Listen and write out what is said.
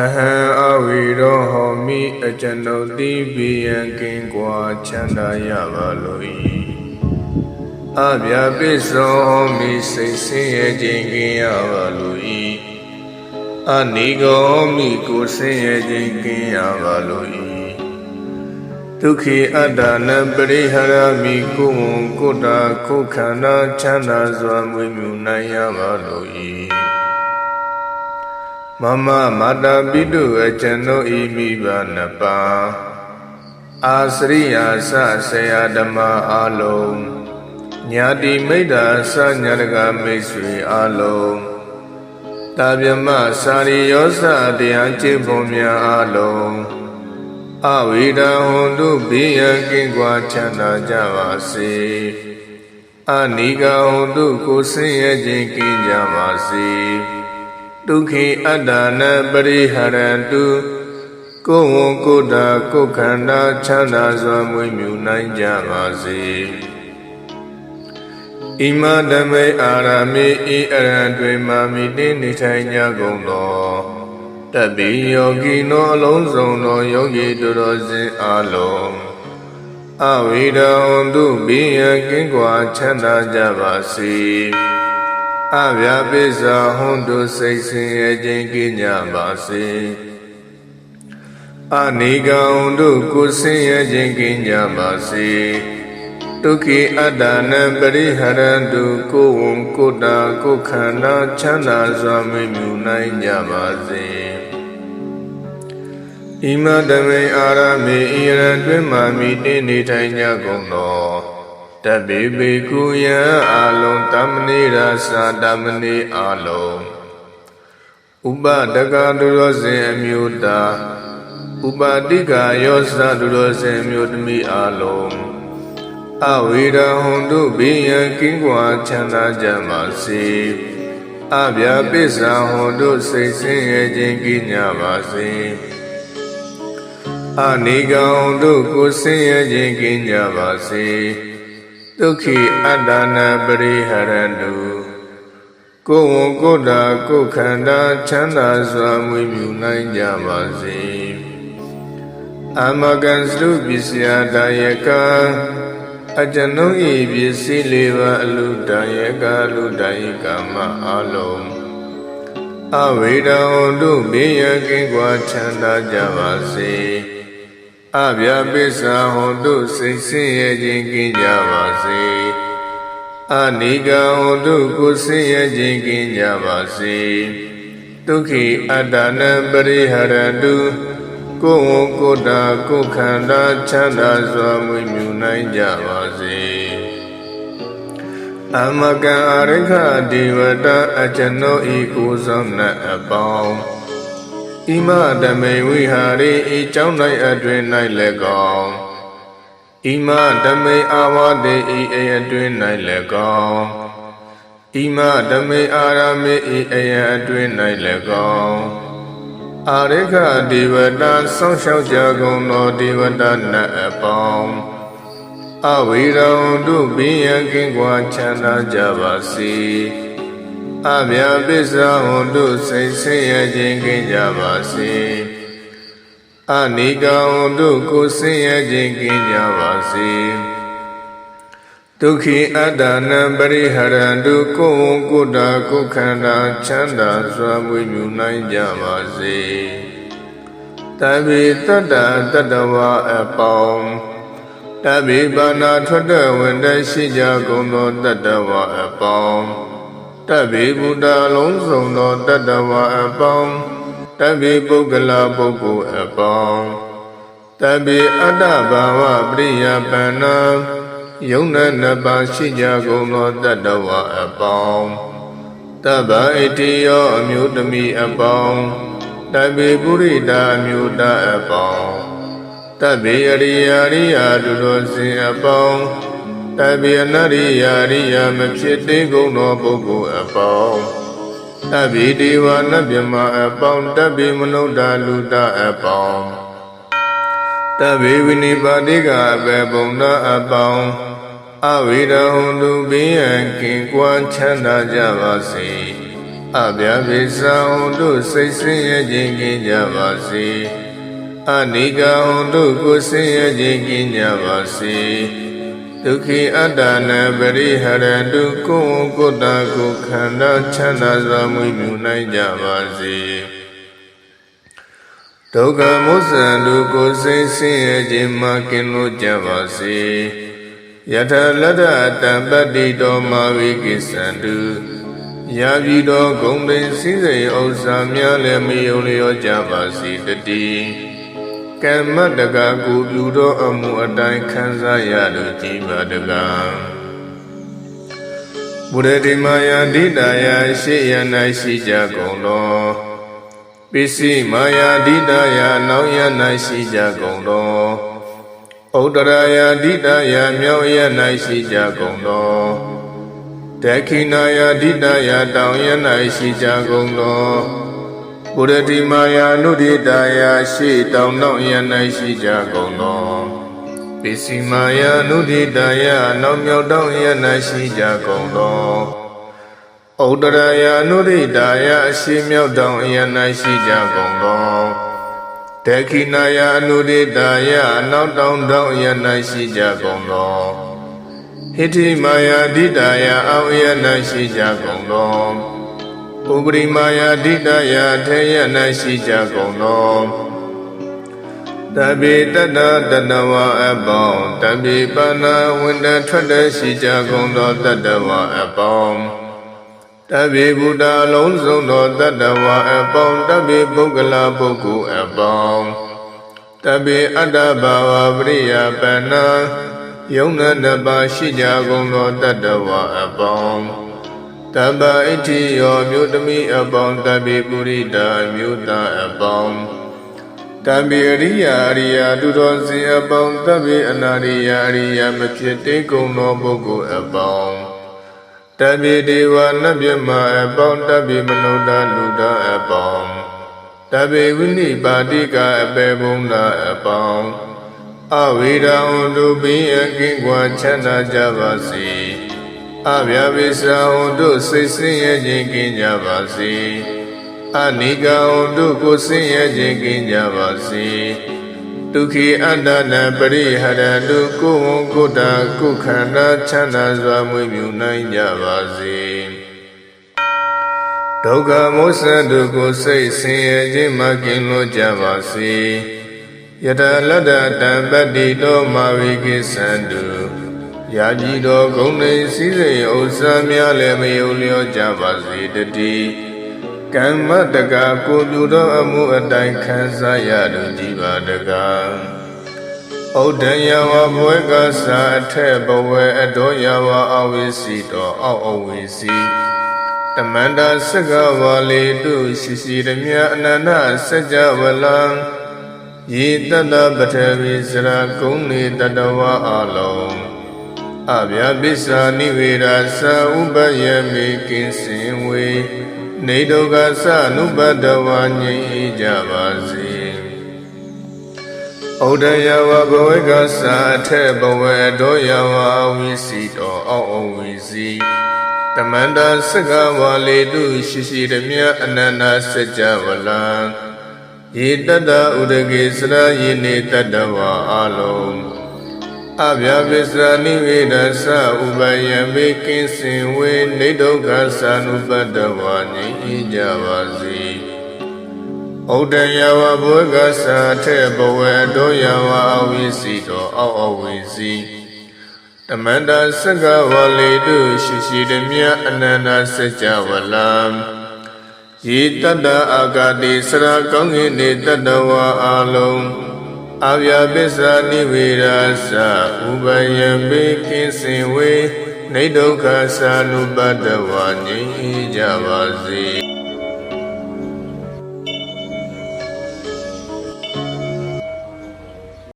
အဟံအဝိရောဟောမိအကျွန်ုပ်တိပိယံကင်ကွာချမ်းသာရပါလို၏အဗျာပိသောဟောမိစိတ်ဆင်းရဲခြင်းကင်းရပါလို၏အနိကောဟောမိကိုယ်ဆင်းရဲခြင်းကင်းရပါလို၏ဒုက္ခိအတ္တနံပရိဟရမိကိုယ်ဝန်ကိုယ်တာကိုယ်ခန္ဓာချမ်းသာစွာမွေးမြူနိုင်ရပါလို၏ မမမာတာပိတုအကျွန်ုပ်ဤမိဘနှစ်ပါးအာစရိယာစဆေယဓမ္မအလုံးညာတိမိတ္တာစညာတကမိတ်ဆွေအလုံးတာဗျမစာရိယောစတရားကျင့်ပုံများအလုံးအဝိဒဟွန်တုဘေးရန်ကင်းကွာချမ်းသာကြပါစေအနိကဟွန်တုကိုဆင်းရဲခြင်းကင်းကြပါစေ ဒုက္ခိအတ္တနာပရိဟရတုကိုယ်ဝန်ကိုယ်တာကိုယ်ခန္ဓာချမ်းသာစွာမွေးမြူနိုင်ကြပါစေဣမဓမ္မေအာရမေဤအရံတွေမာမိတိနေထိုင်ကြကုန်သောတပိယောဂီနောအလုံးစုံသောယောဂီတို့တော်စဉ်အလုံးအဝိဒဝန္တုဘိယကင်းကွာချမ်းသာကြပါစေ အဗျာပိစ္ဆာဟွန်တုစိတ်ဆင်းရဲခြင်းကင်းကြပါစေအနိကံတို့ကိုဆင်းရဲခြင်းကင်းကြပါစေဒုက္ခိအတ္တနံပရိဟရန္တုကိုယ်ဝန်ကိုယ်တာကိုယ်ခန္ဓာချမ်းသာစွာမြမြူနိုင်ကြပါစေဣမတမေအာရမေဣရံတွင်မာမိတိနေထိုင်ကြကုန်သော တပိပိကုယံအာလုံးတမနိရာသာတမနိအာလုံးဥပဒကတုရောစဉ်အမျိုးတာဥပါတိကယောသတုရောစဉ်အမျိုးသမီးအာလုံးအဝိရဟွန်တုဘိယံကင်းကွာချမ်းသာကြပါစေအဗျာပိစ္ဆာဟွန်တုစိတ်ဆင်းရဲခြင်းကင်းကြပါစေအနိကံတို့ကိုဆင်းရဲခြင်းကင်းကြပါစေ ဒုက္ခိအတ္တနာပရိဟရတုကိုယ်ဝန်ကိုယ်တာကိုယ်ခန္ဓာချမ်းသာစွာမွေးမြူနိုင်ကြပါစေအမကံစုပစ္စယတာယကံအကျွန်ုပ်၏ပစ္စည်းလေးပါအလူတယကလူတယကမအလုံးအဝိဒံတို့ဘေးရန်ကင်းကွာချမ်းသာကြပါစေ အဗျာပိစ္ဆာဟွန်တို့စိတ်ဆင်းရဲခြင်းကင်းကြပါစေအနိကံဟွန်တို့ကိုဆင်းရဲခြင်းကင်းကြပါစေဒုက္ခိအတ္တနံပရိဟရတုကိုယ်ဝန်ကိုယ်တာကိုယ်ခန္ဓာချမ်းသာစွာမွေးမြူနိုင်ကြပါစေအမကံအရိခဒေဝတာအကျွန်ုပ်ဤကိုယ်ဆောင်နှင့်အပေါင်း ဣမဓမေဝိဟာရိဤကျောင်း၌အတွင်၌လည်းကောင်းဣမဓမေအာဝတေဤအယအတွင်၌လည်းကောင်းဣမဓမေအာရမေဤအယအတွင်၌လည်းကောင်းအာရိခဒေဝတာဆောင်းလျှောက်ကြကုန်သောဒေဝတာနတ်အပေါင်းအဝိရောင်တို့ဘင်းရန်ကင်းကွာချမ်းသာကြပါစေ အဗျာပစ္စာဟွန်တို့စိတ်ဆင်းရဲခြင်းကင်းကြပါစေအနိကံဟွန်တို့ကိုဆင်းရဲခြင်းကင်းကြပါစေဒုက္ခိအတ္တနံပရိဟရန္တုကိုယ်ဝန်ကိုယ်တာကိုယ်ခန္ဓာချမ်းသာစွာမွေးမြူနိုင်ကြပါစေတဗေတတ္တတတဝအပေါင်းတဗေပါဏာထွက်တဲ့ဝင်တဲ့ရှိကြကုန်သောတတဝအပေါင်း တဗေဘုဒ္ဓလုံးစုံသောတတဝအပေါင်းတဗေပုဂ္ဂလပုဂ္ဂိုလ်အပေါင်းတဗေအတ္တဘာဝပရိယပန္နာယုံနာနှစ်ပါးရှိကြကုန်သောတတ္တဝအပေါင်းတဗ္ဗဣတိယောအမျိုးသမီးအပေါင်းတဗ္ဗေပုရိတာအမျိုးသားအပေါင်းတဗ္ဗေအရိယာရိယာတို့တော်စဉ်အပေါင်း တဗ္ဗေအနရိယာရိယာမဖြစ်သေးကုန်သောပုဂ္ဂိုလ်အပေါင်းတဗ္ဗေဒေဝနတ်မြမအပေါင်းတဗ္ဗေမနုဿာလူတာအပေါင်းတဗ္ဗေဝိနိပါတိကအဘေဘုံသာအပေါင်းအဝိရဟွန်တုဘေးရန်ကင်းကွာချမ်းသာကြပါစေအဗျာပိသံဟွန်တို့စိတ်ဆင်းရဲခြင်းကင်းကြပါစေအနိကဟွန်တို့ကိုယ်ဆင်းရဲခြင်းကင်းကြပါစေ ဒုက္ခိအတ္တနာပရိဟရတုကိုယ်ဝန်ကိုယ်တာကိုယ်ခန္ဓာချမ်းသာစွာမွေးမြူနိုင်ကြပါစေဒုက္ခမောဇံတို့ကိုယ်စိတ်ဆင်းရဲခြင်းမှကင်းလို့ကြပါစေယထလတ္တတံပတ္တိတောမာဝိကိသန္တုရာပြီတော်ဂုံတိန်စည်းစိမ်ဥစ္စာများလည်းမယုံလျောကြပါစေတည်း ကမ္မတကကိုပြုသောအမှုအတိုင်းခံစားရလို့ကြည်ပါတကားဘုရတိမာယာဒိတာယာရှိယ၌ရှိကြကုန်သောပစ္စည်းမာယာဒိတာယာနောင်ယ၌ရှိကြကုန်သောဩတရာယာဒိတာယာမြောက်ယ၌ရှိကြကုန်သောတခိနာယာဒိတာယာတောင်ယ၌ရှိကြကုန်သော ဘုရတိမာယာနုဒိတာယာရှိတောင်နောက်ယ၌ရှိကြကုန်သောပစ္စည်းမာယာနုဒိတာယာနောက်မြောက်တောင်ယ၌ရှိကြကုန်သောဩတရာယာနုဒိတာယာအရှိမြောက်တောင်ယ၌ရှိကြကုန်သောတခိနာယာနုဒိတာယာနောက်တောင်တောင်ယ၌ရှိကြကုန်သောဟိတိမာယာဒိတာယာအောယ၌ရှိကြကုန်သော ပုဂ္ဂရိမာယာဒိတာယာထေယ၌ရှိကြကုန်သောတပိတတတတဝအပေါင်းတပိပနာဝန္တထွက်တဲ့ရှိကြကုန်သောတတဝအပေါင်းတပိဘုဒ္ဓလုံးစုံသောတတဝအပေါင်းတပိပုဂ္ဂလပုဂ္ဂိုလ်အပေါင်းတပိအတ္တဘာဝပရိယပနာယုံနာတပါရှိကြကုန်သောတတဝအပေါင်း တပ္ပဣတိယောမြို့သမီးအပေါင်းတပိပုရိတာမြို့သားအပေါင်းတပိအရိယာအရိယာသူတော်စင်အပေါင်းတပိအနာရိယာအရိယာမဖြစ်တေကုန်သောပုဂ္ဂိုလ်အပေါင်းတပိဒေဝနတ်မြမအပေါင်းတပိမနုဿလူသားအပေါင်းတပိဝိနိပါတိကအပေဘုံသာအပေါင်းအဝိဒံတုပိယကင်းကွာချမ်းသာကြပါစေ အဗျာပိစာဟွန်တို့စိတ်ဆင်းရဲခြင်းကင်းကြပါစေအနိကဟွန်တို့ကိုဆင်းရဲခြင်းကင်းကြပါစေဒုက္ခိအတ္တနာပရိဟရတုကိုယ်ဝန်ကိုယ်တာကိုယ်ခန္ဓာချမ်းသာစွာမွေးမြူနိုင်ကြပါစေဒုက္ခမောစတုကိုစိတ်ဆင်းရဲခြင်းမှကင်းလို့ကြပါစေယတလတ္တတံပတ္တိတောမာဝိကိသန္တု ယာကြီးတော်ဂုံနေစည်းစိမ်ဥစ္စာများလည်းမယုံလျောကြပါစေတည်းကမ္မတကကိုပြုသောအမှုအတိုင်းခံစားရလို့ကြည်ပါတကားဩဒံယဝဘဝကသာအထက်ဘဝအတော်ယဝအဝိစီတော်အောက်အဝိစီတမန္တာစကဝါလေတုရှိရှိရမြအနန္တစัจ java လံယေတတပထဝီစရာကုံနေတတဝအလုံး အဗျာပစ္စာနိဝေဒာသာဥပယမေကိစင်ဝေနေဒုက္ခသနုပတဝါငြိမ်းကြပါစေဩဒယဝဘဝကသာအထက်ဘဝတောယဝဝိစီတောအောက်အဝိစီတမန္တာစကဝါလေတုရှိရှိရမြအနန္တစัจ java လံယေတတဥဒကေစရာယေနေတတဝါအလုံး အဗျာပစ္စနိဝေဒသဥပယံမေကင်းစင်ဝေနေဒုက္ခသာနုပတ္တဝါငြိမ်းကြပါစေဩတယဝဘောကသာထေဘဝတောယဝအဝိစီတောအောက်အဝိစီတမန္တစကဝလေတုရှိရှိတမြအနန္တစัจ java လံယေတတအာဂတိစရာကောင်းကင်နေတတဝါအလုံး အဗျာပစ္စာနိဝေဒာသဥပယံပေကိစင်ဝေနေဒုက္ခသာနုပတ္တဝါငြိမ်းကြပါစေ